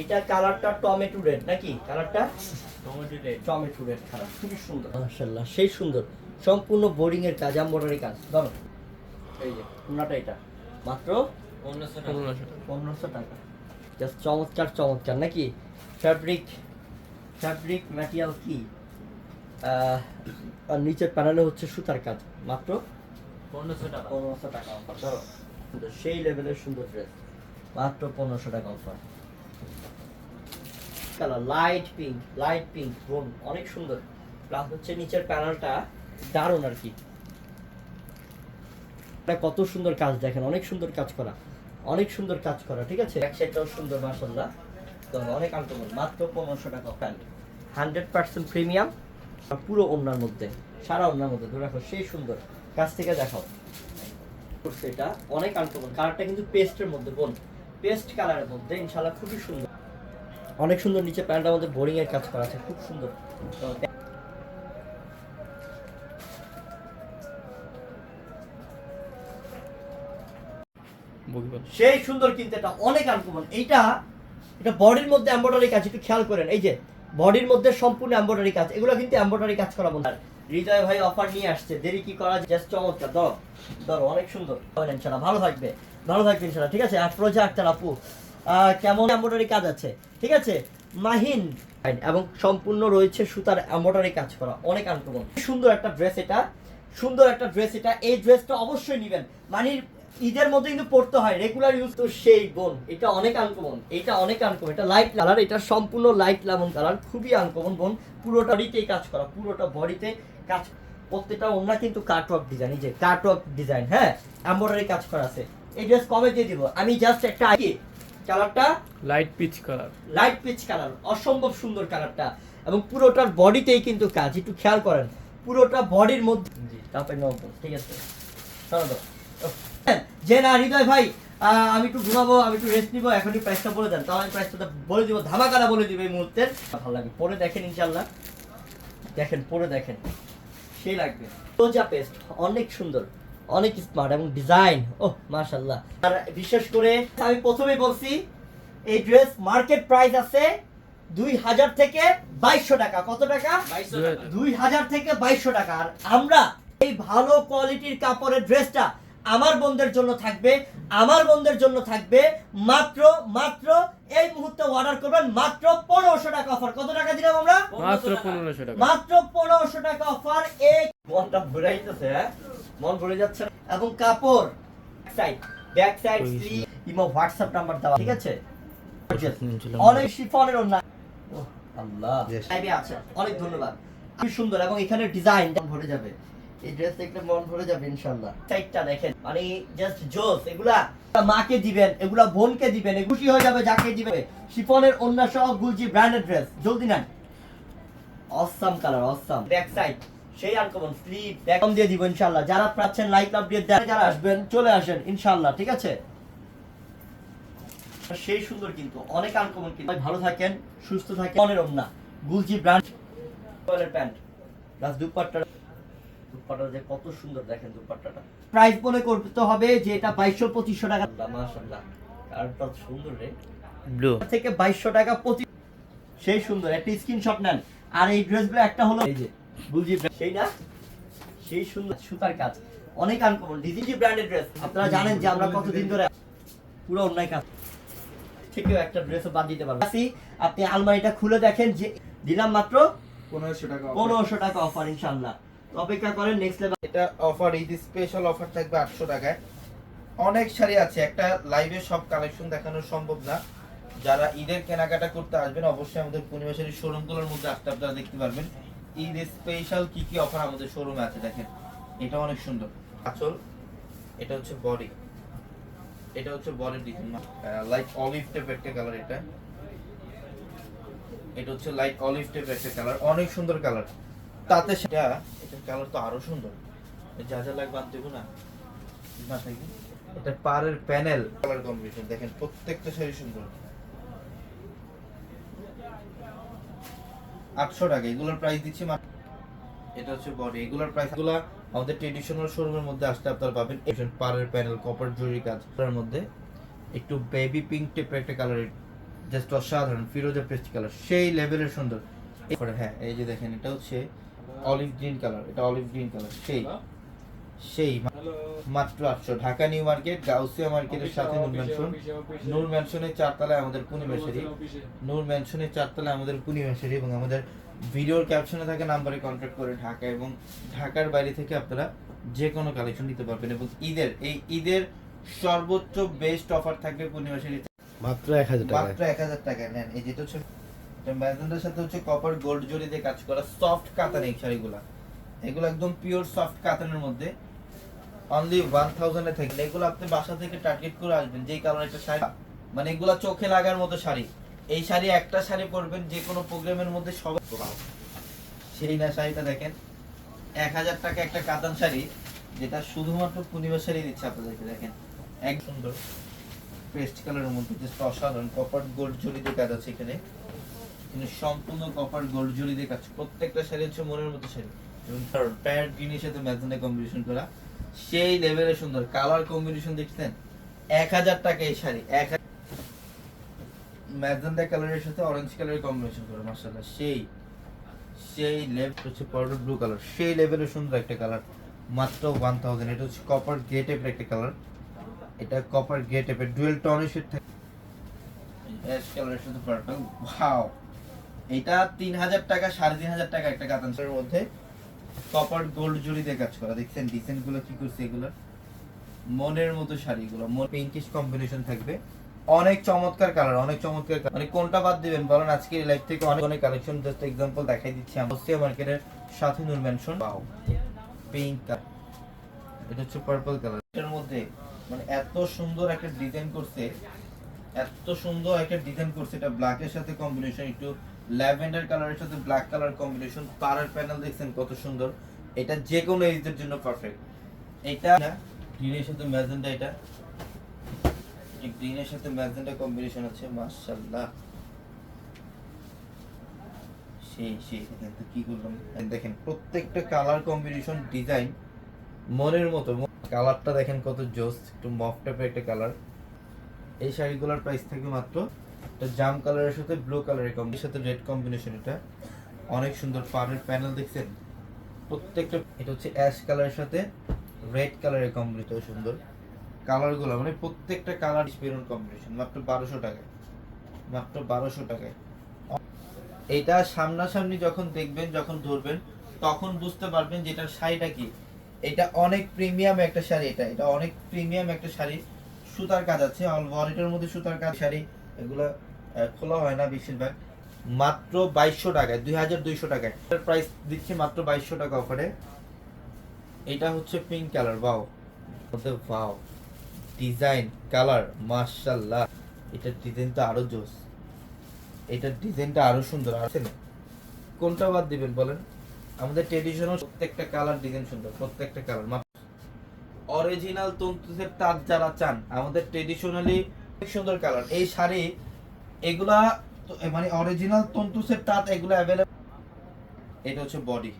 এটা কালারটা tomato red নাকি? কালারটা? Tomato red. Tomato red colour খুবই সুন্দর। মাশাআল্লাহ সেই সুন্দর। সম্পূর্ণ বোরিং এর কাজ এমব্রয়ডারি কাজ। ধরো। এই যে ওনাটা এটা। মাত্র পনেরোশো পনেরোশো পনেরোশো টাকা। জাস্ট চমৎকার চমৎকার নাকি? ফ্যাব্রিক ফ্যাব্রিক ম্যাটেরিয়াল কি? আর নিচের প্যানেলে হচ্ছে সুতার কাজ। মাত্র পনেরোশো টাকা। পনেরোশো টাকা অফার ধরো। সেই লেভেলের সুন্দর ড্রেস মাত্র পনেরোশো টাকা offer colour light pink light pink বোন অনেক সুন্দর। প্লাস হচ্ছে নিচের প্যানেলটা দারুণ আর কি। এটা কত সুন্দর কাজ দেখেন অনেক সুন্দর কাজ করা অনেক সুন্দর কাজ করা ঠিক আছে? এক সাইডটাও সুন্দর মাসাল্লাহ তো অনেক আনকমন মাত্র পনেরোশো টাকা প্যান্ট হান্ড্রেড পার্সেন্ট প্রিমিয়াম পুরো ওনার মধ্যে সারা ওনার মধ্যে ধরে রাখো সেই সুন্দর। কাছ থেকে দেখাও। করছে এটা অনেক আনকমন কালারটা কিন্তু পেস্টের মধ্যে বোন। পেস্ট কালারের মধ্যে ইনশাল্লাহ খুবই সুন্দর। অনেক সুন্দর নিচে প্যান্টটার মধ্যে বোরিং এর কাজ করা আছে, খুব সুন্দর। সেই সুন্দর কিন্তু এটা অনেক আনকমন এইটা, এটা বডির মধ্যে এমব্রয়ডারি কাজ, একটু খেয়াল করেন, এই যে বডির মধ্যে সম্পূর্ণ এমব্রয়ডারি কাজ, এগুলো কিন্তু এমব্রয়ডারি কাজ করা বন্ধু। হৃদয় ভাই অফার নিয়ে আসছে, দেরি কি করা জাস্ট চমৎকার, ধরো ধরো, অনেক সুন্দর। ইনশাল্লাহ ভালো থাকবে ভালো থাকবে ইনশাল্লাহ ঠিক আছে? আফরোজা আক্তার আপু কেমন এমব্রয়ডারি কাজ আছে? ঠিক আছে? মাহিন। এবং সম্পূর্ণ রয়েছে সুতার এমব্রয়ডারি কাজ করা। অনেক আনকমন। সুন্দর একটা ড্রেস এটা। সুন্দর একটা ড্রেস এটা। এই ড্রেসটা অবশ্যই নেবেন। মানে ঈদের মধ্যে কিন্তু পড়তে হয় রেগুলার ইউজ তো সেই বোন, এটা অনেক আনকমন। এটা অনেক আনকমন। এটা লাইট কালার এটা সম্পূর্ণ লাইট লেমন কালার খুবই আনকমন বোন। পুরোটা বডিতেই কাজ করা। পুরোটা বডিতে কাজ প্রত্যেকটা ওনা কিন্তু কাটওয়ার্ক ডিজাইন এই যে কাটওয়ার্ক ডিজাইন হ্যাঁ? এমব্রয়ডারি কাজ করা আছে। এই ড্রেস কবে দিয়ে দিব? আমি জাস্ট একটা আগে কালারটা? Light peach colour light peach colour অসম্ভব সুন্দর কালারটা। এবং পুরোটার বডিতেই কিন্তু কাজ একটু খেয়াল করেন পুরোটা বডির মধ্যে তারপরে নব্বই ঠিক আছে। চলো যে না হৃদয় ভাই আমি একটু ঘুমাবো আমি একটু রেস্ট নিবো এখনই প্রাইসটা বলে দেন। তাহলে আমি প্রাইসটা বলে দিব ধামাকারা বলে দিব এই মুহূর্তে। ভালো লাগে পরে দেখেন ইনশাল্লাহ দেখেন পরে দেখেন। সেই লাগবে। সোজা পেস্ট অনেক সুন্দর। অনেক স্মার্ট এবং ডিজাইন ও মাশাল্লাহ আর বিশেষ করে আমি প্রথমেই বলছি এই ড্রেস মার্কেট প্রাইস আছে দুই হাজার থেকে বাইশশো টাকা। কত টাকা? টাকা। দুই হাজার থেকে বাইশশো টাকা। আর আমরা এই ভালো কোয়ালিটির কাপড়ের ড্রেসটা আমার বোনদের জন্য থাকবে আমার বোনদের জন্য থাকবে মাত্র মাত্র এই মুহূর্তে অর্ডার করবেন মাত্র পনেরোশো টাকা অফার কত টাকা দিলাম আমরা? মাত্র পনেরোশো টাকা। মাত্র পনেরোশো টাকা অফার এই মনটা ভরাইতেছে হ্যাঁ? মন ভরে যাচ্ছে এবং কাপড়। Side back side sleeve Imo WhatsApp number দেওয়া ঠিক আছে? অনেক শিফনের ওহ, আল্লাহ। আছে। অনেক ধন্যবাদ। খুব সুন্দর এবং এখানে ডিজাইন ভরে যাবে। এই ড্রেস দেখলে মন ভরে যাবে, ইনশাআল্লাহ। সাইডটা দেখেন মানে জাস্ট জোস, এগুলা মাকে দিবেন, এগুলা বোনকে দিবেন খুশি হয়ে যাবে, যাকে দিবে শিফনের অন্য সহ গুলজি ব্র্যান্ডেড ড্রেস জলদি awesome colour awesome back side সেই আনকমন দিয়ে দিব, ইনশাআল্লাহ। যারা পাচ্ছেন লাইক লাভ দিয়ে যারা আসবেন, চলে আসেন, ইনশাআল্লাহ, ঠিক আছে? সেই সুন্দর কিন্তু, অনেক আনকমন কিন্তু। ভালো থাকেন, সুস্থ থাকেন মনের ওন্না Gulji brand pant plus dupatta dupatta যে কত সুন্দর দেখেন দুপাট্টাটা। প্রাইস মনে করতে হবে যে এটা বাইশশো পঁচিশশো টাকা। সুন্দর রে। ব্লু থেকে বাইশশো টাকা প্রতি সেই সুন্দর একটা স্ক্রিনশট নেন। আর এই ড্রেসগুলো একটা হলো এই যে বুঝি সেই না? সেই সুন্দর সুতার কাজ। অনেক আনকমন ডিজিটি ব্র্যান্ডের ড্রেস আপনারা জানেন যে আমরা কতদিন ধরে পুরো অন্যায় কাজ। থেকেও একটা ড্রেসও বাদ দিতে পারবেন আসি, আপনি আলমারিটা খুলে দেখেন যে দিলাম মাত্র পনেরোশো টাকা পনেরোশো টাকা অফার ইনশাল্লাহ অপেক্ষা করেন নেক্সট লেভেল এটা অফার ঈদ স্পেশাল অফার থাকবে আটশো টাকায়। অনেক শাড়ি আছে, একটা লাইভে সব কালেকশন দেখানো সম্ভব না। যারা ঈদের কেনাকাটা করতে আসবেন, অবশ্যই আমাদের পূর্ণিমা শাড়ির শোরুমগুলোর মধ্যে আসতে আপনারা দেখতে পারবেন। ঈদ স্পেশাল কি কি অফার আমাদের শোরুমে আছে দেখেন। এটা অনেক সুন্দর। আচল, এটা হচ্ছে বডি এটা হচ্ছে বডির ডিজাইন লাইট অলিভ টাইপ একটা কালার এটা। এটা হচ্ছে লাইট অলিভ টাইপ একটা কালার অনেক সুন্দর কালার তাতে সেটা এটার কালার তো আরও সুন্দর। যা যা লাগবে আনতে না এটা প্যানেল। কালার কম্বিনেশন দেখেন, প্রত্যেকটা শাড়ি সুন্দর। আটশো টাকা, এগুলোর প্রাইস দিচ্ছি এটা হচ্ছে বডি এগুলোর প্রাইস এগুলো আমাদের ট্রেডিশনাল শোরুমের মধ্যে আসতে আপনারা পাবেন। প্যানেল কপার কাজ তার মধ্যে একটু বেবি পিঙ্ক টাইপের একটা জাস্ট অসাধারণ, ফিরোজা পেস্ট কালার সেই লেভেলের সুন্দর। হ্যাঁ এই যে দেখেন, এটা হচ্ছে অলিভ গ্রিন কালার এটা অলিভ গ্রিন কালার সেই। সেই মাত্র আটশো। ঢাকা নিউ মার্কেট গাউসিয়া মার্কেটের সাথে নূর ম্যানশন। নূর ম্যানশনের চারতলায় আমাদের পূর্ণিমাশারি নূর ম্যানশনের চারতলায় আমাদের পূর্ণিমাশারি এবং আমাদের ভিডিওর ক্যাপশনে থাকা নাম্বারে কন্ট্যাক্ট করে ঢাকা এবং ঢাকার বাইরে থেকে আপনারা যে কোনো কালেকশন নিতে পারবেন এবং ঈদের এই ঈদের সর্বোচ্চ বেস্ট অফার থাকবে পূর্ণিমাশারি মাত্র এক হাজার টাকা মাত্র এক হাজার টাকা নেন এই যেটা হচ্ছে ম্যাজেন্ডার সাথে হচ্ছে কপার গোল্ড জরি দিয়ে কাজ করা সফট কাতান এই শাড়িগুলা। এগুলো একদম পিওর সফট কাতানের মধ্যে। অনলি ওয়ান থাউজেন্ডে থেকে। এগুলো আপনি বাসা থেকে টার্গেট করে আসবেন যেই কারণে একটা শাড়ি মানে এগুলা চোখে লাগার মতো শাড়ি। এই শাড়ি একটা শাড়ি পরবেন যে কোনো প্রোগ্রামের মধ্যে সবাই সেই না শাড়িটা দেখেন। এক হাজার টাকা একটা কাতান শাড়ি যেটা শুধুমাত্র পূর্ণিমা শাড়ি দিচ্ছে আপনাদেরকে দেখেন। এক সুন্দর। পেস্ট কালারের মধ্যে জাস্ট অসাধারণ। কপার গোল্ড দিয়ে কাজ আছে এখানে। কিন্তু সম্পূর্ণ কপার গোল্ড জরি দিয়ে কাজ। প্রত্যেকটা শাড়ি হচ্ছে মনের মতো শাড়ি। এবং টায়ার গ্রিনের সাথে ম্যাজেন্ডা কম্বিনেশন করা। সেই লেভেলে সুন্দর। কালার কম্বিনেশন দেখছেন? এক হাজার টাকা এই শাড়ি। এক ম্যাজেন্ডা কালারের সাথে অরেঞ্জ কালারের কম্বিনেশন করা, মাশাআল্লাহ। সেই সেই লেভেল হচ্ছে পাউডার ব্লু কালার সেই লেভেলের সুন্দর একটা কালার মাত্র ওয়ান থাউজেন্ড এটা হচ্ছে কপার গ্রে টাইপের একটা কালার এটা কপার গ্রে টাইপের ডুয়েল টনের শেড থাকে অ্যাশ কালারের সাথে পার্পল ওয়াও এটা তিন হাজার টাকা, সাড়ে তিন হাজার টাকা একটা মধ্যে। কপার গোল্ড কাজ করা। দেখছেন ডিজাইনগুলো কি করছে এগুলো? মনের মতো শাড়িগুলো পিঙ্কিশ কম্বিনেশন থাকবে। অনেক চমৎকার কালার অনেক চমৎকার মানে কোনটা বাদ দিবেন? বলেন আজকে থেকে অনেক অনেক কালেকশন জাস্ট এক্সাম্পল দেখাই দিচ্ছি আমি। মার্কেটের সাথে নূর মেনশন পাও পিঙ্ক এটা হচ্ছে পার্পল কালার এটার মধ্যে মানে এত সুন্দর একটা ডিজাইন করছে। এত সুন্দর একটা ডিজাইন করছে। এটা ব্ল্যাকের সাথে কম্বিনেশন একটু ল্যাভেন্ডার কালারের সাথে ব্ল্যাক কালার কম্বিনেশন পাড়ার প্যানেল দেখছেন কত সুন্দর। এটা যে কোনো এজের জন্য পারফেক্ট এটা গ্রিনের সাথে ম্যাজেন্ডা এটা। গ্রিনের সাথে ম্যাজেন্ডা কম্বিনেশন আছে, মাশাআল্লাহ। সেই সেই দেখেন তো কি করলাম? দেখেন, প্রত্যেকটা কালার কম্বিনেশন ডিজাইন মনের মতো। কালারটা দেখেন কত জোস, একটু মফ টাইপের একটা কালার এই শাড়িগুলোর প্রাইস থাকবে মাত্র জাম কালারের সাথে, ব্লু কালারের কম্বি সাথে রেড কম্বিনেশন এটা। অনেক সুন্দর পাড়ের প্যানেল দেখছেন? প্রত্যেকটা এটা হচ্ছে অ্যাশ কালারের সাথে রেড কালারের কম্বিনেশন সুন্দর। কালারগুলো মানে প্রত্যেকটা কালার বেরোন কম্বিনেশন মাত্র বারোশো টাকায়। মাত্র বারোশো টাকায়। এটা সামনাসামনি যখন দেখবেন, যখন ধরবেন, তখন বুঝতে পারবেন যে এটার শাড়িটা কি। এটা অনেক প্রিমিয়াম একটা শাড়ি এটা। এটা অনেক প্রিমিয়াম একটা শাড়ি। সুতার কাজ আছে অল বডিটার মধ্যে সুতার কাজ শাড়ি, এগুলো খোলা হয় না বেশিরভাগ। মাত্র বাইশশো টাকায়, দুই হাজার দুইশো টাকায়। প্রাইস দিচ্ছি মাত্র বাইশশো টাকা অফারে এটা হচ্ছে পিঙ্ক কালার বাও বাও ডিজাইন কালার মার্শাল্লাহ এটার ডিজাইনটা আরও জোস। এটার ডিজাইনটা আরও সুন্দর, আছে না? কোনটা বাদ দিবেন বলেন? আমাদের ট্রেডিশনাল প্রত্যেকটা কালার ডিজাইন সুন্দর, প্রত্যেকটা কালার অরিজিনাল তন্তুদের তার যারা চান, আমাদের ট্রেডিশনালি সুন্দর কালার এই শাড়ি এগুলা মানে অরিজিনাল তন্তুসের তাঁত এগুলো অ্যাভেলেবল এটা হচ্ছে বডি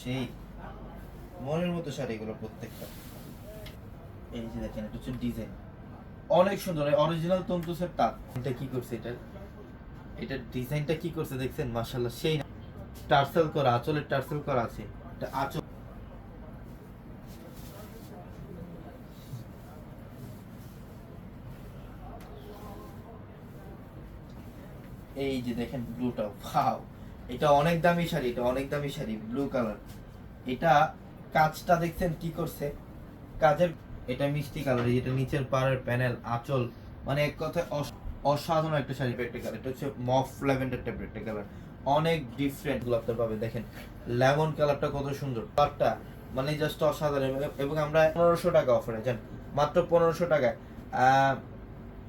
সেই মনের মতো শাড়ি এগুলো প্রত্যেকটা। এই যে দেখেন, এটা হচ্ছে ডিজাইন অনেক সুন্দর অরিজিনাল তন্তুসের তাঁত। এটা কি করছে এটা? এটা ডিজাইনটা কি করছে দেখছেন? মাশাআল্লাহ, সেই টার্সেল করা, আঁচলের টার্সেল করা আছে। এটা আঁচল এই যে দেখেন ব্লুটা ভাও এটা অনেক দামি শাড়ি, এটা অনেক দামি শাড়ি, ব্লু কালার। এটা কাজটা দেখছেন কি করছে? কাজের এটা মিষ্টি কালার এটা নিচের পাড়ের প্যানেল, আঁচল। মানে এক কথায় অস- অসাধারণ একটা শাড়ি একটা কালার। এটা হচ্ছে মফ ল্যাভেন্ডার টাইপের একটা কালার। অনেক ডিফারেন্টগুলো আপনার পাবে দেখেন, লেমন কালারটা কত সুন্দর। কালারটা মানে জাস্ট অসাধারণ। এবং- আমরা পনেরোশো টাকা অফারে জান মাত্র পনেরোশো টাকায়।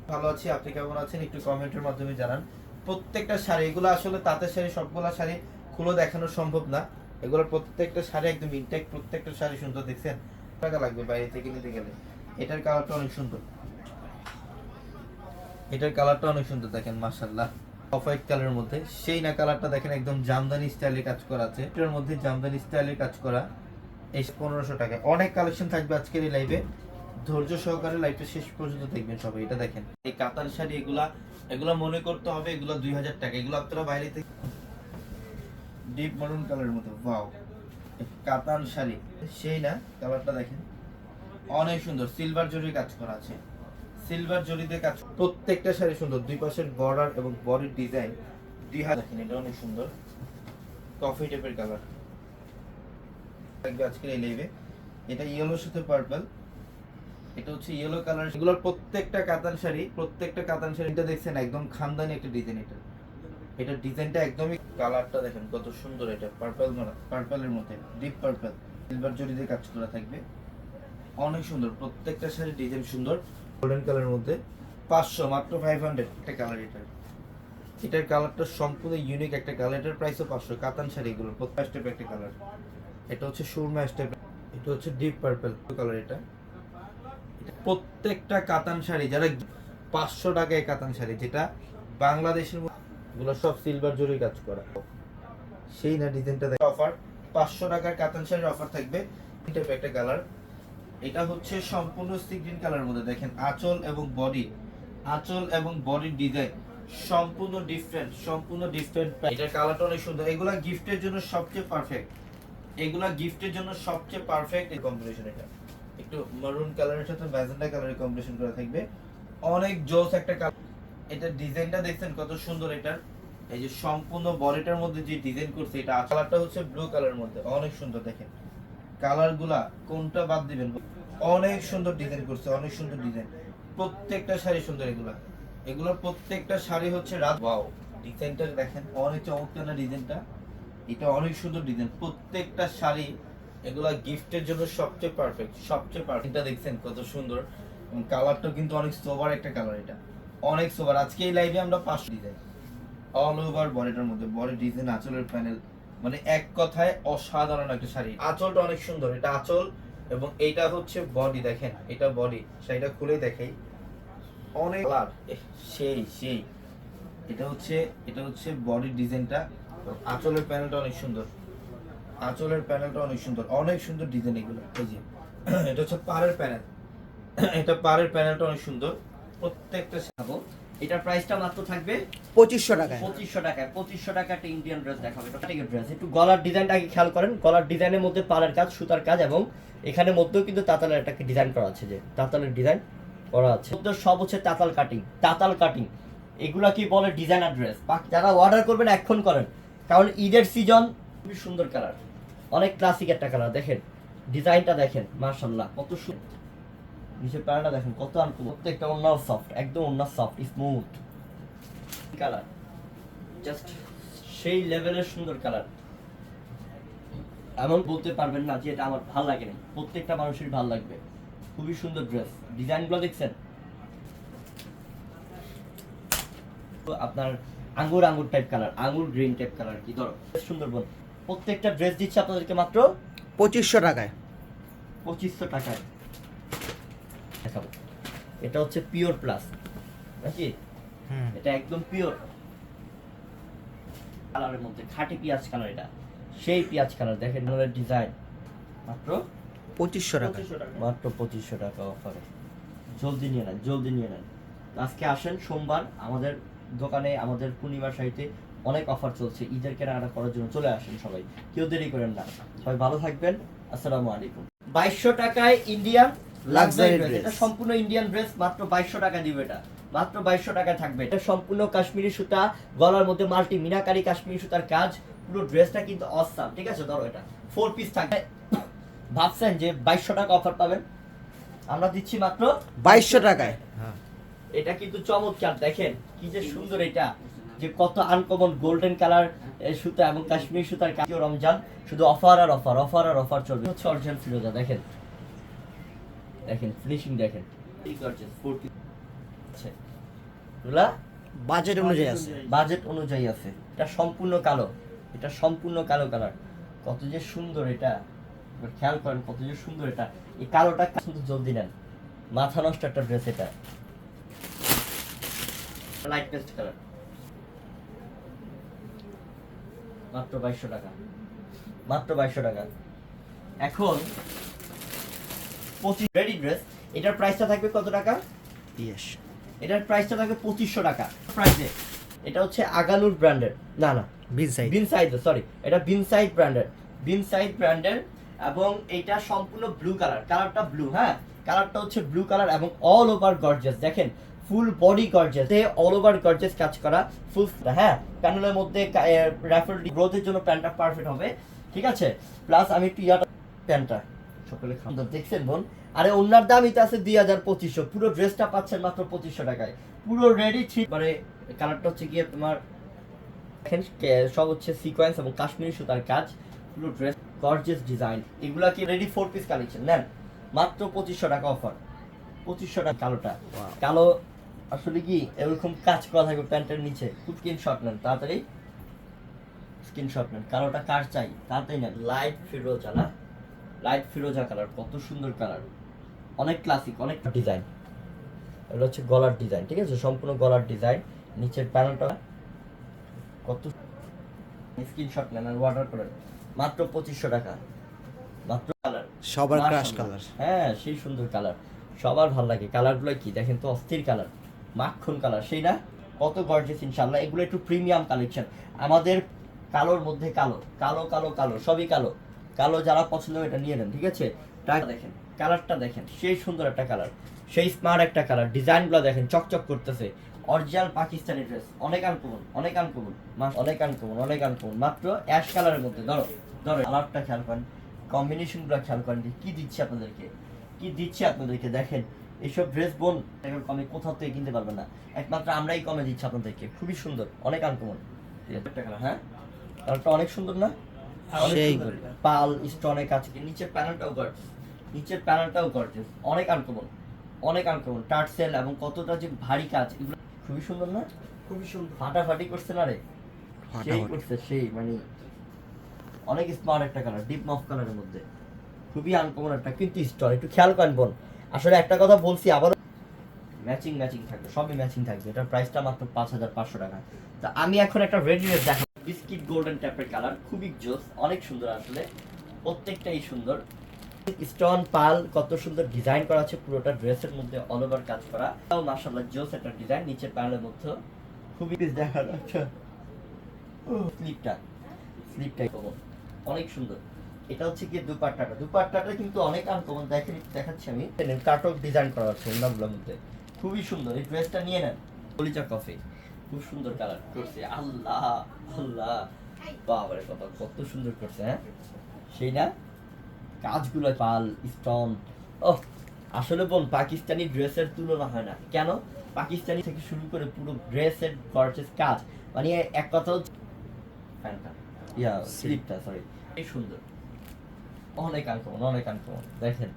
ভালো আছি, আপনি কেমন আছেন? একটু কমেন্টের মাধ্যমে জানান। প্রত্যেকটা শাড়ি, এগুলো আসলে তাঁতের শাড়ি, সবগুলা শাড়ি খুলে দেখানো সম্ভব না। এগুলো প্রত্যেকটা শাড়ি একদম ইনটেক প্রত্যেকটা শাড়ি সুন্দর, দেখছেন? টাকা লাগবে বাইরে থেকে নিতে গেলে। এটার কালারটা অনেক সুন্দর। এটার কালারটা অনেক সুন্দর, দেখেন, মাশাআল্লাহ। অফ হোয়াইট কালারের মধ্যে। সেই না কালারটা দেখেন, একদম জামদানি স্টাইলে কাজ করা আছে। এটার মধ্যে জামদানি স্টাইলে কাজ করা এই পনেরোশো টাকা। অনেক কালেকশন থাকবে আজকের এই লাইভে ধৈর্য সহকারে লাইভটা শেষ পর্যন্ত দেখবেন সবাই, এটা দেখেন। এই কাতার শাড়ি, এগুলা এগুলা মনে করতে হবে, এগুলো দুই হাজার টাকা। এগুলো আপনারা বাইরে থেকে ডিপ মারুন কালারের মতো, ওয়াও। কাতান শাড়ি। সেই না, কালারটা দেখেন। অনেক সুন্দর, সিলভার জরির কাজ করা আছে। সিলভার জরিতে কাজ প্রত্যেকটা শাড়ি সুন্দর, দুই পাশের বর্ডার এবং বডির ডিজাইন দুই হাজার দেখেন, এটা অনেক সুন্দর। কফি টাইপের কালার থাকবে আজকের এই লাইভে এটা ইয়েলোর সাথে পার্পল এটা হচ্ছে ইয়েলো কালার এগুলোর প্রত্যেকটা কাতান শাড়ি, প্রত্যেকটা কাতান শাড়িটা দেখছেন, একদম খানদানি একটা ডিজাইন এটা। এটা ডিজাইনটা একদমই কালারটা দেখেন, কত সুন্দর এটা পার্পল পার্পলের মধ্যে ডিপ পার্পল সিলভার জরি দিয়ে কাজ করা থাকবে। অনেক সুন্দর, প্রত্যেকটা শাড়ি ডিজাইন সুন্দর। গোল্ডেন কালারের মধ্যে পাঁচশো, মাত্র ফাইভ হান্ড্রেড একটা কালার এটার। এটার কালারটা সম্পূর্ণ ইউনিক একটা কালার এটার প্রাইসও পাঁচশো। কাতান শাড়িগুলো প্রত্যেক স্টেপ একটা কালার এটা হচ্ছে সুরমা স্টেপ এটা হচ্ছে ডিপ পার্পল কালার এটা। প্রত্যেকটা কাতান শাড়ি, যারা পাঁচশো টাকায় কাতান শাড়ি, যেটা বাংলাদেশের মধ্যে সব সিলভার জরি কাজ করা। সেই না ডিজাইনটা অফার পাঁচশো টাকার কাতান শাড়ির অফার থাকবে। এটা একটা কালার এটা হচ্ছে সম্পূর্ণ সি কালারের মধ্যে। দেখেন, আঁচল এবং বডি আঁচল এবং বডির ডিজাইন সম্পূর্ণ ডিফারেন্ট সম্পূর্ণ ডিফারেন্ট এটার কালারটা অনেক সুন্দর। এগুলা গিফটের জন্য সবচেয়ে পারফেক্ট এগুলা গিফটের জন্য সবচেয়ে পারফেক্ট এই কম্বিনেশন এটা একটু মারুন কালারের সাথে ম্যাজেন্টা কালারের কম্বিনেশন করা থাকবে। অনেক জোস একটা কালার এটা ডিজাইনটা দেখছেন কত সুন্দর এটার এই যে সম্পূর্ণ বডিটার মধ্যে যে ডিজাইন করছে এটা কালারটা হচ্ছে ব্লু কালারের মধ্যে। অনেক সুন্দর দেখেন। কালারগুলা কোনটা বাদ দিবেন? অনেক সুন্দর ডিজাইন করছে, অনেক সুন্দর ডিজাইন প্রত্যেকটা শাড়ি সুন্দর এগুলা। এগুলোর প্রত্যেকটা শাড়ি হচ্ছে রাত ওয়াও ডিজাইনটা দেখেন, অনেক চমৎকার না ডিজাইনটা এটা অনেক সুন্দর ডিজাইন প্রত্যেকটা শাড়ি এগুলা গিফটের জন্য সবচেয়ে পারফেক্ট সবচেয়ে পারফেক্ট এটা দেখছেন কত সুন্দর। কালারটা কিন্তু অনেক সোবার একটা কালার এটা। অনেক সোবার আজকে এই লাইভে আমরা পাঁচশো ডিজাইন অল ওভার বডিটার মধ্যে। বডি ডিজাইন আঁচলের প্যানেল মানে এক কথায় অসাধারণ একটা শাড়ি। আঁচলটা অনেক সুন্দর। এটা আঁচল এবং এইটা হচ্ছে বডি দেখেন, এটা বডি শাড়িটা খুলে দেখাই। অনেক কালার সেই সেই। এটা হচ্ছে এটা হচ্ছে বডির ডিজাইনটা আঁচলের প্যানেলটা অনেক সুন্দর। আঁচলের প্যানেলটা অনেক সুন্দর অনেক সুন্দর ডিজাইন এগুলো। এই যে এটা হচ্ছে পাড়ের প্যানেল এটা পাড়ের প্যানেলটা অনেক সুন্দর। প্রত্যেকটা দেখাবো এটার প্রাইসটা মাত্র থাকবে পঁচিশশো টাকায়। পঁচিশশো টাকায়। পঁচিশশো টাকা একটা ইন্ডিয়ান ড্রেস দেখাবো। এটা ড্রেস একটু গলার ডিজাইনটা আগে খেয়াল করেন। গলার ডিজাইনের মধ্যে পালের কাজ সুতার কাজ এবং এখানে মধ্যেও কিন্তু তাতালের একটা ডিজাইন করা আছে যে তাতালের ডিজাইন করা আছে। মধ্যে সব হচ্ছে তাতাল কাটিং তাতাল কাটিং এগুলা কি বলে? ডিজাইনার ড্রেস যারা অর্ডার করবেন এখন করেন। কারণ ঈদের সিজন খুবই সুন্দর কালার অনেক ক্লাসিক একটা কালার দেখেন ডিজাইনটা দেখেন মার্শাল্লাহ কত সুন্দর নিচের প্যারাটা দেখেন, কত আনকো প্রত্যেকটা অন্য সফট একদম অন্য সফট স্মুথ কালার জাস্ট সেই লেভেলের সুন্দর কালার এমন বলতে পারবেন না যে এটা আমার ভালো লাগে না প্রত্যেকটা মানুষের ভালো লাগবে। খুবই সুন্দর ড্রেস ডিজাইনগুলো দেখছেন? আপনার আঙ্গুর আঙ্গুর টাইপ কালার আঙ্গুর গ্রিন টাইপ কালার কি? ধরো সুন্দরবন প্রত্যেকটা ড্রেস দিচ্ছে আপনাদেরকে মাত্র পঁচিশশো টাকায়। পঁচিশশো টাকায়। দেখাবো। এটা হচ্ছে পিওর প্লাস নাকি? এটা একদম পিওর কালারের মধ্যে খাঁটি পেঁয়াজ কালার এটা। সেই পেঁয়াজ কালার দেখেন ডিজাইন মাত্র পঁচিশশো টাকা মাত্র পঁচিশশো টাকা অফারে জলদি নিয়ে নেন জলদি নিয়ে নেন। আজকে আসেন সোমবার আমাদের দোকানে আমাদের পূর্ণিমা শাড়িতে অনেক অফার চলছে ঈদের কেনাকাটা করার জন্য চলে আসেন সবাই। কেউ দেরি করেন না। সবাই ভালো থাকবেন। আসসালামু আলাইকুম। বাইশশো টাকায় ইন্ডিয়ান লাক্সারি ড্রেস এটা সম্পূর্ণ ইন্ডিয়ান ড্রেস মাত্র বাইশশো টাকা দিবে এটা। মাত্র বাইশশো টাকা থাকবে। এটা সম্পূর্ণ কাশ্মীরি সুতা গলার মধ্যে মাল্টি মিনাকারি কাশ্মীরি সুতার কাজ। পুরো ড্রেসটা কিন্তু অসাম ঠিক আছে? ধরো এটা। ফোর পিস থাকবে। ভাবছেন যে বাইশশো টাকা অফার পাবেন? আমরা দিচ্ছি মাত্র বাইশশো টাকায়। এটা কিন্তু চমৎকার। দেখেন কি যে সুন্দর এটা। যে কত আনকমন গোল্ডেন কালার সুতা এবং কাশ্মীর সুতার কাজ। রমজান? শুধু অফার আর অফার অফার আর অফার চলবে। হচ্ছে অরিজিনাল ফিরোজা দেখেন। দেখেন ফিনিশিং দেখেন। আছে। এগুলা বাজেট অনুযায়ী আছে। বাজেট অনুযায়ী আছে। এটা সম্পূর্ণ কালো। এটা সম্পূর্ণ কালো কালার কত যে সুন্দর এটা। এবার খেয়াল করেন কত যে সুন্দর এটা। এই কালোটা কিন্তু জলদি নেন। মাথা নষ্ট একটা ড্রেস এটা। লাইট পেস্ট কালার মাত্র বাইশশো টাকা। মাত্র বাইশশো টাকা। এখন পঁচিশ রেডি ড্রেস এটার প্রাইসটা থাকবে কত টাকা? ইয়েস এটার প্রাইসটা থাকবে পঁচিশশো টাকা। প্রাইসে এটা হচ্ছে আগানুর ব্র্যান্ডের না না। বিন সাইড বিন সাইড সরি এটা বিন সাইড ব্র্যান্ডের বিন সাইড ব্র্যান্ডের এবং এটা সম্পূর্ণ ব্লু কালার কালারটা ব্লু হ্যাঁ? কালারটা হচ্ছে ব্লু কালার এবং অল ওভার গর্জিয়াস দেখেন full body gorgeous all over gorgeous কাজ করা ফুল হ্যাঁ প্যানেলের মধ্যে র্যাফেল গ্রোথের জন্য প্যান্টটা পারফেক্ট হবে ঠিক আছে? প্লাস আমি একটু ইয়াটা প্যান্টটা সকলে সুন্দর দেখছেন বোন? আরে ওনার দামই তো আছে দুই হাজার পঁচিশশো পুরো ড্রেসটা পাচ্ছেন মাত্র পঁচিশশো টাকায়। পুরো রেডি ছিল মানে কালারটা হচ্ছে গিয়ে তোমার দেখেন সব হচ্ছে সিকোয়েন্স এবং কাশ্মীরি সুতার কাজ পুরো ড্রেস গর্জিয়াস ডিজাইন এগুলা কি রেডি ফোর পিস কালেকশন নেন মাত্র পঁচিশশো টাকা অফার পঁচিশশো টাকা কালোটা কালো আসলে কি এরকম কাজ করা থাকবে প্যান্টের নিচে। স্ক্রিনশট নেন তাড়াতাড়ি। স্ক্রিনশট নেন কালোটা কার চাই তাড়াতাড়ি নেন। লাইট ফিরোজা না? লাইট ফিরোজা কালার কত সুন্দর কালার অনেক ক্লাসিক অনেক ডিজাইন এটা হচ্ছে গলার ডিজাইন ঠিক আছে? সম্পূর্ণ গলার ডিজাইন নিচের প্যানেলটা কত স্ক্রিনশট নেন আর অর্ডার করেন। মাত্র পঁচিশশো টাকা। মাত্র কালার সবার ক্রাশ কালার হ্যাঁ সেই সুন্দর কালার সবার ভালো লাগে। কালারগুলো কি? দেখেন তো অস্থির কালার মাখন কালার সেই না কত গর্জেস ইনশাল্লাহ এগুলো একটু প্রিমিয়াম কালেকশন আমাদের কালোর মধ্যে কালো কালো কালো কালো সবই কালো। কালো যারা পছন্দ এটা নিয়ে নেন ঠিক আছে? দেখেন। কালারটা দেখেন সেই সুন্দর একটা কালার সেই স্মার্ট একটা কালার। ডিজাইনগুলো দেখেন চকচক করতেছে। অরিজিনাল পাকিস্তানি ড্রেস অনেক আনকমন অনেক আনকমন অনেক আনকমন অনেক আনকমন মাত্র অ্যাশ কালারের মধ্যে ধরো ধরো কালারটা খেয়াল করেন কম্বিনেশনগুলো খেয়াল করেন যে কি দিচ্ছে আপনাদেরকে কি দিচ্ছে আপনাদেরকে দেখেন। এইসব ড্রেস বোন এখন কমে কোথাও থেকে কিনতে পারবেন না। একমাত্র আমরাই কমে দিচ্ছি আপনাদেরকে। খুবই সুন্দর অনেক আনকমন হ্যাঁ? কালারটা অনেক সুন্দর না? সেই পাল স্টোনে কাজ কি নিচের প্যানেলটাও গর্জিয়াস নিচের প্যানেলটাও গর্জিয়াস অনেক আনকমন অনেক আনকমন টার্সেল এবং কতটা যে ভারী কাজ এগুলো খুবই সুন্দর না? খুবই সুন্দর। ফাটাফাটি করছে না রে সেই করছে সেই মানে অনেক স্মার্ট একটা কালার ডিপ মফ কালারের মধ্যে। খুবই আনকমন একটা কিন্তু স্টোন একটু খেয়াল করেন বোন আসলে একটা কথা বলছি আবার ম্যাচিং ম্যাচিং থাকবে, সবই ম্যাচিং থাকবে। এটার প্রাইসটা মাত্র পাঁচ হাজার পাঁচশো টাকা। তা আমি এখন একটা রেডি দেখাবো। বিস্কিট গোল্ডেন টাইপের কালার খুবই জোস, অনেক সুন্দর আসলে, প্রত্যেকটাই সুন্দর। স্টোন পাল কত সুন্দর ডিজাইন করা আছে, পুরোটা ড্রেসের মধ্যে অল ওভার কাজ করা। তাও মাশাআল্লাহ জোস একটা ডিজাইন নিচের প্যানেলের মধ্যে খুবই দেখা যাচ্ছে স্লিপটা স্লিপটা অনেক সুন্দর। এটা হচ্ছে গিয়ে দুপাট্টাটা। দুপাট্টাটা কিন্তু অনেক আনকমন দেখেন দেখাচ্ছি আমি। কাটক ডিজাইন করা আছে মধ্যে। খুবই সুন্দর। এই ড্রেসটা নিয়ে নেন। কফি। খুব সুন্দর কালার করছে। আল্লাহ আল্লাহ। বাবারে বাবা কত সুন্দর করছে হ্যাঁ? সেই না? কাজগুলো পাল স্টোন ও আসলে বোন পাকিস্তানি ড্রেসের তুলনা হয় না। কেন? পাকিস্তানি থেকে শুরু করে পুরো ড্রেসের গর্জেস কাজ। মানে এক কথা হচ্ছে ইয়া স্লিপটা সরি এই সুন্দর। অনেক আনকমন অনেক আনকমন দেখেন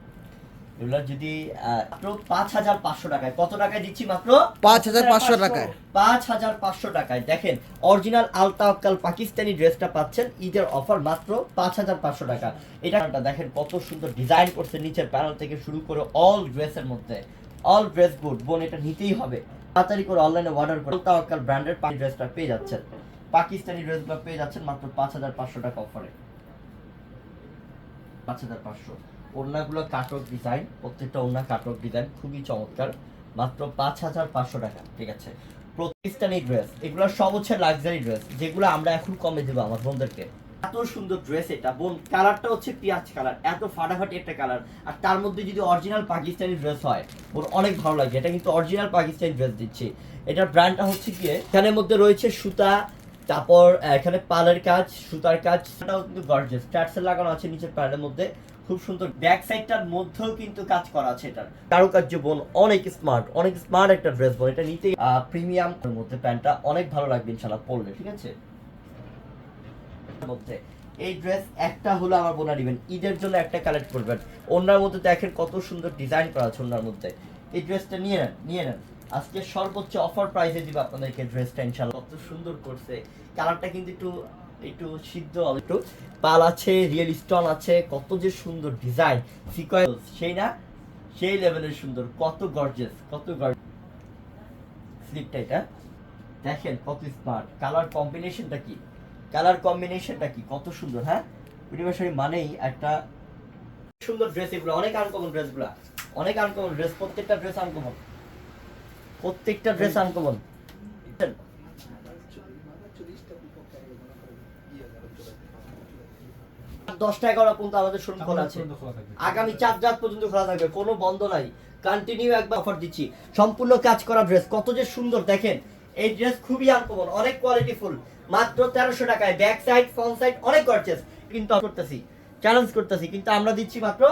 এগুলো যদি মাত্র পাঁচ হাজার পাঁচশো টাকায় কত টাকায় দিচ্ছি মাত্র? পাঁচ হাজার পাঁচশো টাকায়। পাঁচ হাজার পাঁচশো টাকায়। দেখেন অরিজিনাল আলতা আক্কাল পাকিস্তানি ড্রেসটা পাচ্ছেন ঈদের অফার মাত্র পাঁচ হাজার পাঁচশো টাকা। এটা দেখেন কত সুন্দর ডিজাইন করছে নিচের প্যানেল থেকে শুরু করে অল ড্রেসের মধ্যে। অল ড্রেস গুড বোন এটা নিতেই হবে। তাড়াতাড়ি করে অনলাইনে অর্ডার করে আলতা আক্কাল ব্র্যান্ডের ড্রেসটা পেয়ে যাচ্ছেন। পাকিস্তানি ড্রেসগুলো পেয়ে যাচ্ছেন মাত্র পাঁচ হাজার পাঁচশো টাকা অফারে পাঁচ হাজার পাঁচশো। ওড়নাগুলো কাটক ডিজাইন প্রত্যেকটা ওড়না কাটক ডিজাইন খুবই চমৎকার। মাত্র পাঁচ হাজার পাঁচশো টাকা, ঠিক আছে? প্রতিষ্ঠানী ড্রেস এগুলো সব হচ্ছে লাক্সারি ড্রেস যেগুলো আমরা এখন কমে দেবো আমার বোনদেরকে। এত সুন্দর ড্রেস এটা, বোন কালারটা হচ্ছে পেঁয়াজ কালার এত ফাটাফাটি একটা কালার আর তার মধ্যে যদি অরিজিনাল পাকিস্তানি ড্রেস হয়, ওর অনেক ভালো লাগে এটা কিন্তু অরিজিনাল পাকিস্তানি ড্রেস দিচ্ছি। এটার ব্র্যান্ডটা হচ্ছে গিয়ে এখানের মধ্যে রয়েছে সুতা তারপর এখানে পালের কাজ, সুতার কাজ, সেটাও কিন্তু গর্জেস টার্সেল লাগানো আছে নিচের প্যানেলের মধ্যে। খুব সুন্দর। ব্যাক সাইডটার মধ্যেও কিন্তু কাজ করা আছে এটার। কারুকার্য বোন অনেক স্মার্ট অনেক স্মার্ট একটা ড্রেস বোন এটা নিতেই প্রিমিয়াম মধ্যে প্যান্টটা অনেক ভালো লাগবে ইনশাল্লাহ পরলে, ঠিক আছে? মধ্যে। এই ড্রেস একটা হলো আমার বোনা দিবেন ঈদের জন্য একটা কালেক্ট করবেন। ওনার মধ্যে দেখেন কত সুন্দর ডিজাইন করা আছে ওনার মধ্যে। এই ড্রেসটা নিয়ে নেন নিয়ে নেন। আজকে সর্বোচ্চ অফার প্রাইসে দিব আপনাদেরকে ড্রেসটা ইনশাল্লাহ কত সুন্দর করছে। কালারটা কিন্তু একটু একটু সিদ্ধ, একটু পাল আছে রিয়েল স্টোন আছে, কত যে সুন্দর ডিজাইন সিকোয়েন্স সেই না, সেই লেভেলের সুন্দর, কত গর্জেস কত গর্জেস স্লিপটা এটা। দেখেন কত স্মার্ট কালার কম্বিনেশনটা কি? কালার কম্বিনেশনটা কি? কত সুন্দর হ্যাঁ? ইউনিভার্সারি মানেই একটা সুন্দর ড্রেস এগুলো, অনেক আনকমন ড্রেসগুলো অনেক আনকমন ড্রেস প্রত্যেকটা ড্রেস আনকমন প্রত্যেকটা ড্রেস আনকমন দশটা এগারো পর্যন্ত আমাদের শোরুম খোলা আছে। আগামী চার রাত পর্যন্ত খোলা থাকবে কোনো বন্ধ নাই। কন্টিনিউ একবার অফার দিচ্ছি। সম্পূর্ণ কাজ করা ড্রেস কত যে সুন্দর দেখেন। এই ড্রেস খুবই আনকমন অনেক কোয়ালিটি ফুল মাত্র তেরোশো টাকায় ব্যাক সাইড ফ্রন্ট সাইড অনেক গর্জেস কিন্তু করতেছি চ্যালেঞ্জ করতেছি কিন্তু আমরা দিচ্ছি মাত্র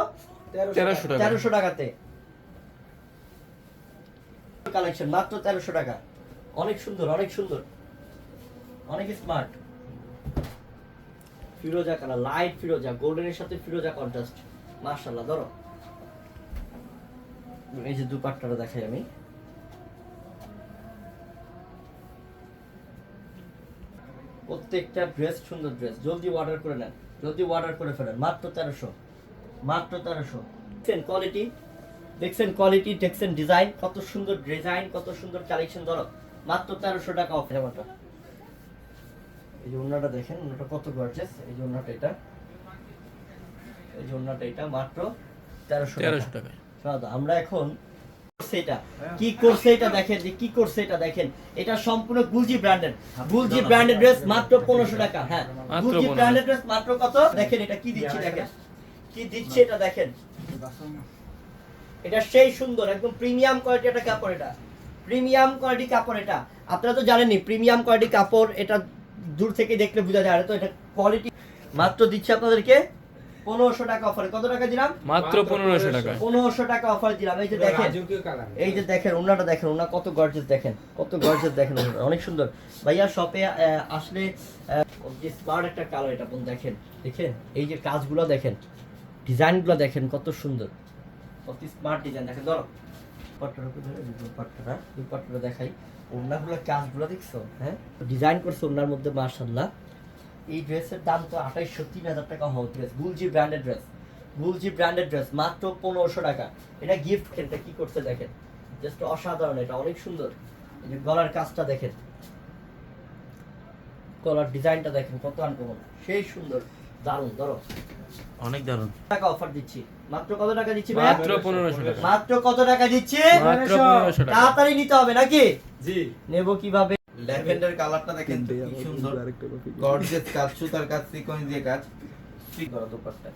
তেরোশো টাকাতে। কালেকশন মাত্র তেরোশো টাকা। অনেক সুন্দর অনেক সুন্দর। অনেক স্মার্ট ফিরোজা কালার লাইট ফিরোজা গোল্ডেনের সাথে ফিরোজা কন্ট্রাস্ট মার্শাল্লাহ ধরো। এই যে দুপাট্টাটা দেখাই আমি। প্রত্যেকটা ড্রেস সুন্দর ড্রেস জলদি অর্ডার করে নেন, জলদি অর্ডার করে ফেলেন। মাত্র তেরোশো মাত্র তেরোশো। কোয়ালিটি দেখছেন কোয়ালিটি দেখছেন ডিজাইন কত সুন্দর ডিজাইন কত সুন্দর কালেকশন ধরো মাত্র তেরোশো টাকা অফ জামাটা এই যে ওনাটা দেখেন ওনাটা কত গর্জেস এই যে ওনাটা এটা। এই যে ওনাটা এটা মাত্র তেরোশো তেরোশো টাকা আমরা এখন করছে এটা। কি করছে এটা দেখেন যে কি করছে এটা দেখেন। এটা সম্পূর্ণ গুলজি ব্র্যান্ডের গুলজি ব্র্যান্ডের ড্রেস মাত্র পনেরোশো টাকা হ্যাঁ। গুলজি ব্র্যান্ডের ড্রেস মাত্র কত? দেখেন এটা কি দিচ্ছে দেখেন। কি দিচ্ছে এটা দেখেন। এটা সেই সুন্দর একদম প্রিমিয়াম কোয়ালিটি একটা কাপড় এটা। প্রিমিয়াম কোয়ালিটি কাপড় এটা। আপনারা তো জানেনই প্রিমিয়াম কোয়ালিটি কাপড় এটা দূর থেকে দেখলে বোঝা যায়। তো এটা কোয়ালিটি মাত্র দিচ্ছে আপনাদেরকে পনেরোশো টাকা অফারে কত টাকা দিলাম? মাত্র পনেরোশো টাকায়। পনেরোশো টাকা অফার দিলাম। এই যে দেখেন এই যে দেখেন ওনাটা দেখেন ওনা কত গর্জেস দেখেন কত গর্জেস দেখেন অনেক সুন্দর। ভাইয়া শপে আসলে আহ, যে স্মার্ট একটা কালার এটা দেখেন দেখেন এই যে কাজগুলো দেখেন ডিজাইনগুলো দেখেন কত সুন্দর। কত স্মার্ট ডিজাইন দেখেন ধরো। পাট্টার দেখাই। কাজগুলো দেখছ? হ্যাঁ। ডিজাইন করছে ওনার মধ্যে মার্শাল্লাহ এই ড্রেসের দাম তো আঠাইশশো তিন হাজার টাকা হওয়া dress Gulji branded dress Gulji branded dress মাত্র পনেরোশো টাকা। এটা গিফট এটা কি করছে দেখেন? জাস্ট অসাধারণ এটা অনেক সুন্দর। এই যে গলার কাজটা দেখেন। গলার ডিজাইনটা দেখেন কত আনকমন সেই সুন্দর। ধরো। অনেক দারুণ। টাকা অফার দিচ্ছি। মাত্র কত টাকা দিচ্ছি মাত্র পনেরোশো টাকা। মাত্র কত টাকা দিচ্ছি? মাত্র পনেরোশো। টাকা। তাড়াতাড়ি নিতে হবে নাকি? জি। নেব কীভাবে? ল্যাভেন্ডার কালারটা দেখেন তো কি সুন্দর। গর্জিয়াস কাজ সুতার কাজ সিকোয়েন্স দিয়ে কাজ। ঠিক করা দোপাট্টা।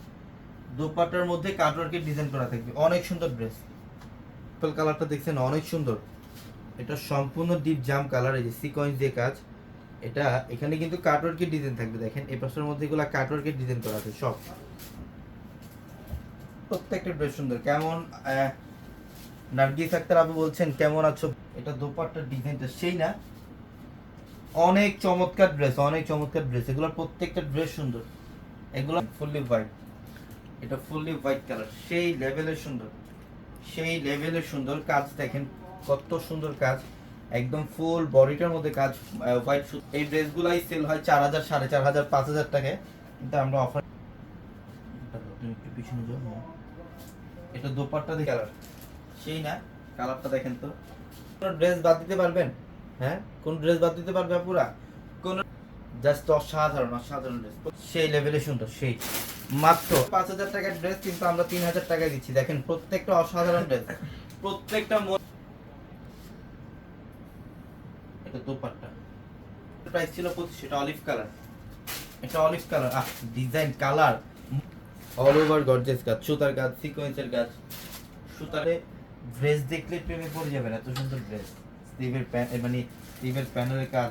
দোপাট্টার মধ্যে কাটওয়ার্কের ডিজাইন করা থাকবে। অনেক সুন্দর ড্রেস পার্পল কালারটা দেখছেন অনেক সুন্দর। এটা সম্পূর্ণ ডিপ জাম কালার এই যে সিকোয়েন্স দিয়ে কাজ। এটা, এখানে কিন্তু কাটওয়ার্কের ডিজাইন থাকবে, দেখেন, এই পাশের মধ্যে এগুলা কাটওয়ার্কের ডিজাইন করা আছে, সব। প্রত্যেকটা ড্রেস সুন্দর, কেমন নার্গিস আক্তার আপু বলছেন, কেমন আছো? এটা দোপাট্টার ডিজাইনটা সেই না। অনেক চমৎকার ড্রেস অনেক চমৎকার ড্রেস এগুলো প্রত্যেকটা ড্রেস সুন্দর। এগুলো ফুললি হোয়াইট এটা ফুললি হোয়াইট কালার সেই লেভেলের সুন্দর, সেই লেভেলের সুন্দর কাজ, দেখেন, কত সুন্দর কাজ। একদম ফুল বডিটার মধ্যে কাজ হোয়াইট এই ড্রেসগুলাই সেল হয় চার হাজার, সাড়ে চার হাজার, পাঁচ হাজার টাকায়। কিন্তু আমরা অফার পিছনে হ্যাঁ। এটা দোপাট্টা দিয়ে কালার সেই না কালারটা দেখেন তো। কোন ড্রেস বাদ দিতে পারবেন? হ্যাঁ? কোন ড্রেস বাদ দিতে পারবে আপুরা? কোন জাস্ট অসাধারণ অসাধারণ ড্রেস সেই লেভেলে সুন্দর, সেই। মাত্র পাঁচ হাজার টাকার ড্রেস কিন্তু আমরা তিন হাজার টাকায় দিচ্ছি। দেখেন প্রত্যেকটা অসাধারণ ড্রেস প্রত্যেকটা এটা দোপাট্টা। প্রাইস ছিল পঁচিশ এটা অলিভ কালার এটা olive colour ah design colour all over gorgeous কাজ সুতার কাজ সিকোয়েন্সের কাজ সুতারে ড্রেস দেখলে প্রেমে পড়ে যাবে এত সুন্দর ড্রেস স্লিভের প্যান মানে স্লিভের প্যানেলের কাজ।